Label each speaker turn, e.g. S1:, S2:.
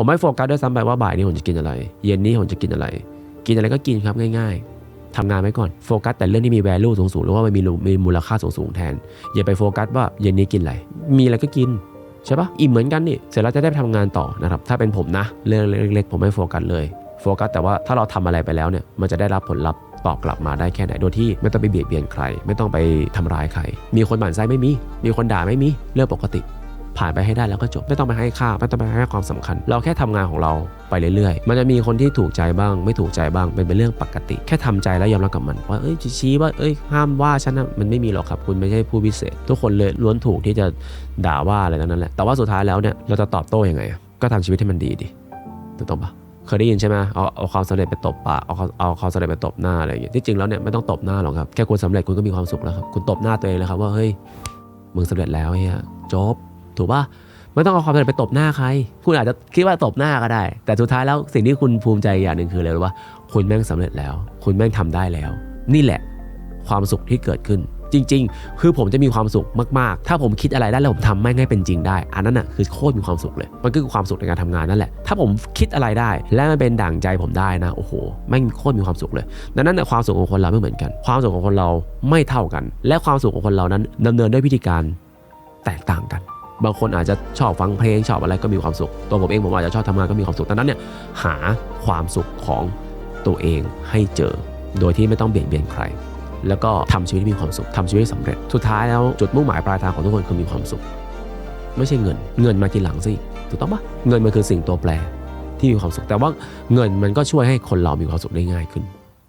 S1: ผมไม่โฟกัสด้วยซ้ำไปว่าบ่ายนี้ผมจะกินอะไร เย็นนี้ผมจะกินอะไร กินอะไรก็กินครับง่าย ๆ ทำงานไว้ก่อนโฟกัสแต่เรื่องที่มี value สูงๆหรือว่ามันมีมีมูลค่าสูงๆแทน อย่าไปโฟกัสว่าเย็นนี้กินอะไร มีอะไรก็กินใช่ปะอิ่มเหมือนกันนี่เสร็จแล้วจะได้ไปทำงานต่อนะครับถ้าเป็นผมนะเรื่องเล็กๆผมไม่โฟกัสเลยโฟกัสแต่ว่าถ้าเราทำอะไรไปแล้วเนี่ยมันจะได้รับผลลัพธ์ตอบกลับมาได้แค่ไหนโดยที่ไม่ต้องไปเบียดเบียนใคร ไม่ต้องไปทำร้ายใคร มีคนหมั่นไส้ไม่มี มีคนด่าไม่มีเรื่องปกติ ผ่านไปให้ได้แล้วก็จบไม่ต้องไปให้ค่าไม่ต้องไปให้ความสำคัญ เราแค่ทำงานของเราไปเรื่อยๆ มันจะมีคนที่ถูกใจบ้าง ไม่ถูกใจบ้างเป็นเป็นเรื่องปกติ แค่ทำใจแล้วยอมรับกับมันว่าเอ้ยชี้ว่าเอ้ยห้ามว่าฉันนะมันไม่มีหรอกครับคุณไม่ใช่ผู้พิเศษ ทุกคนเลยล้วนถูกที่จะด่าว่าอะไรนั้นแหละแต่ว่าสุดท้ายแล้วเนี่ยเราจะตอบโต้ยังไง ก็ทำชีวิตให้มันดีดิถูกต้องปะเคยได้ยินใช่ไหมเอาเอาความสำเร็จไปตบปากเอาเอาความสำเร็จไปตบหน้าอะไรอย่างเงี้ยที่จริงแล้วเนี่ยไม่ต้องตบหน้าหรอกครับ แค่คุณสำเร็จคุณก็มีความสุขแล้วครับ คุณตบหน้าตัวเองเลยครับว่าเฮ้ย มึงสำเร็จแล้วเฮียจบ ถูกปะไม่ต้องเอาความสำเร็จไปตบหน้าใคร คุณอาจจะคิดว่าตบหน้าก็ได้ แต่สุดท้ายแล้วสิ่งที่คุณภูมิใจอย่างหนึ่งคืออะไรรู้ปะคุณแม่งสำเร็จแล้ว คุณแม่งทำได้แล้ว นี่แหละความสุขที่เกิดขึ้น จริง ๆ คือผมจะมีความสุขมากๆ ถ้าผมคิดอะไรได้แล้วผมทำแม่งให้เป็นจริงได้ อันนั้นน่ะคือโคตรมีความสุขเลย มันก็คือความสุขในการทำงานนั่นแหละ ถ้าผมคิดอะไรได้ และมันเป็นดั่งใจผมได้นะโอ้โหแม่งโคตรมีความสุขเลยดังนั้นน่ะความสุขของคนเราไม่เหมือนกัน ความสุขของคนเราไม่เท่ากัน และความสุขของคนเรานั้นดำเนินด้วยวิธีการแตกต่างกัน บางคนอาจจะชอบฟังเพลงชอบอะไรก็มีความสุข ตัวผมเองผมอาจจะชอบทำงานก็มีความสุขดังนั้นเนี่ยหาความสุขของตัวเองให้เจอ โดยที่ไม่ต้องเบียดเบียนใคร แล้วก็ทำชีวิตมีความสุขทำชีวิตให้สำเร็จ สุดท้ายแล้วจุดมุ่งหมายปลายทางของทุกคนคือมีความสุข ไม่ใช่เงิน เงินมาทีหลังสิถูกต้องปะเงินมันคือสิ่งตัวแปรที่มีความสุข แต่ว่าเงินมันก็ช่วยให้คนเรามีความสุขได้ง่ายขึ้น